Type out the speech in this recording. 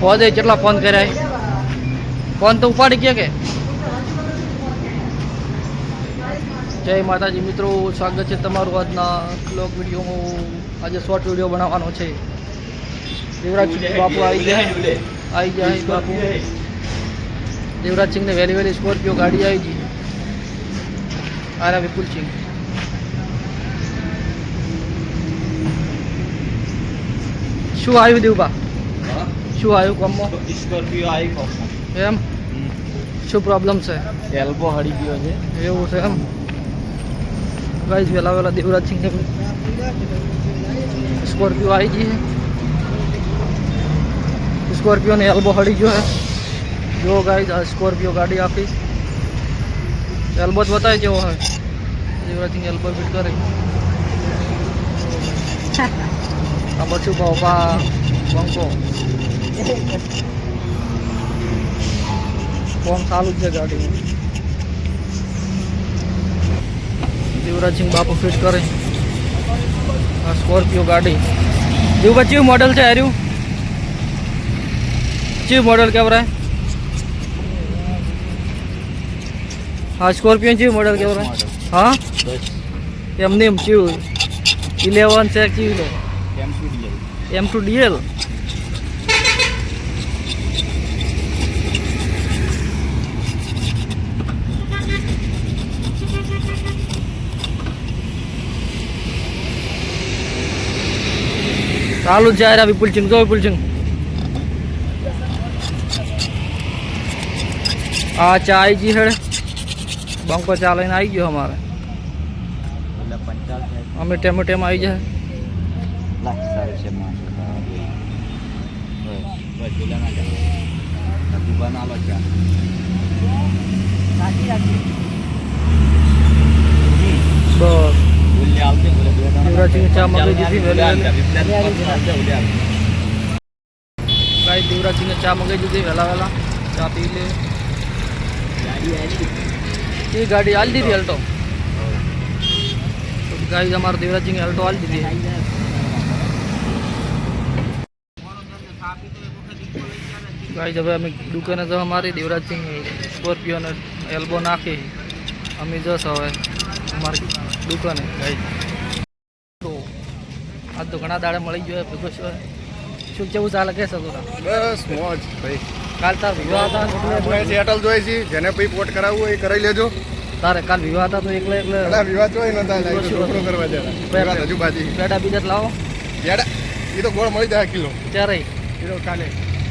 ફોદે કેટલા ફોન કર્યા ફોન તો ઉપાડી ગયા કે? જય માતાજી મિત્રો, સ્વાગત છે તમારું આજના બ્લોગ વિડીયોમાં. આજે શોર્ટ વીડિયો બનાવવાનો છે. દેવરાજ બાપુ આવી ગયા. આવી ગયા બાપુ. દેવરાજ સિંહને વહેલી વહેલી સ્કોર્પિયો ગાડી આવી ગઈ આરા વિપુલ સિંહ. શું આવ્યું દેવબા શું આવ્યું કોમમાં સ્કોર્પિયો આવી કોકમાં એમ? શું પ્રોબ્લેમ છે? એલ્બો હળી ગયો છે. એવું છે એમ? ગાઈઝ વહેલા વહેલા દેવરાજ સિંહ સ્કોર્પિયો આવી ગઈ છે. સ્કોર્પિયોને એલ્બો હળી ગયો છે. જો ગાઈઝ આ સ્કોર્પિયો ગાડી આપી. એલ્બો જ બતાવી જેવો હોય દેવરાજ સિંહ એલ્બો ફિટ કરે. આ પછી બાપા બંકો ફોર્મ ચાલુ જ છે ગાડીમાં દેવરાજ સિંહ બાપુ ફિટ કરે. આ સ્કોર્પિયો ગાડી. દેવભાઈ ચેવું મોડલ છે હાર્યું? ચેવું મોડલ કેવરાય હા સ્કોર્પિયો ચેવું મોડલ કેવરાય હા? એમને એમ ચેવું ઇલેવન છે ચેવું એમ ટુ ડીએલ ચાલુ જ જાય વિપુલ સિંહ જો સિંહ આ ચા આવી ગઈ હેડ. બંકો ચા લઈને આવી ગયો અમારે. અમે ટેમો ટેમ આવી જાય બસ પેલા ના જાય હજુ બનાલો ચા બસ બોલી આવતી બોલે યુવરાજસિંહ ચા મગાવી દીધી વહેલી વહેલી. ગાય ચા મગાવી દીધી વહેલા વહેલા. ચા પી લે. એ ગાડી હાલ દીધી અલ્ટો ગાય અમારા દેવરાજસિંહ અલ્ટો હાલ દીધી. ગાઈ હવે અમે દુકાને જવા મારી દેવરાજસિંહ સ્કોર્પિયોને એલ્બો નાખી. અમે જશ હવે અમારી દુકાને આજ તો ઘણા દાડે મળી ગયો ભેગો છે. શું કેવું ચાલે કે સગુરા બસ મોજ ભાઈ. કાલ તાર વિવાહ હતા સેટલ જોઈએ છે જેને પછી પોટ કરાવવું એ કરાવી લેજો. તારે કાલ વિવાહ હતા તો એકલે એકલે એટલે વિવાહ હોય ને તારે લાગ્યું છોકરો કરવા જરા હજુ બાજી પેડા બીજા લાવો. યાડા એ તો ગોળ મળી જાય કિલો. ત્યારે તો કાલે.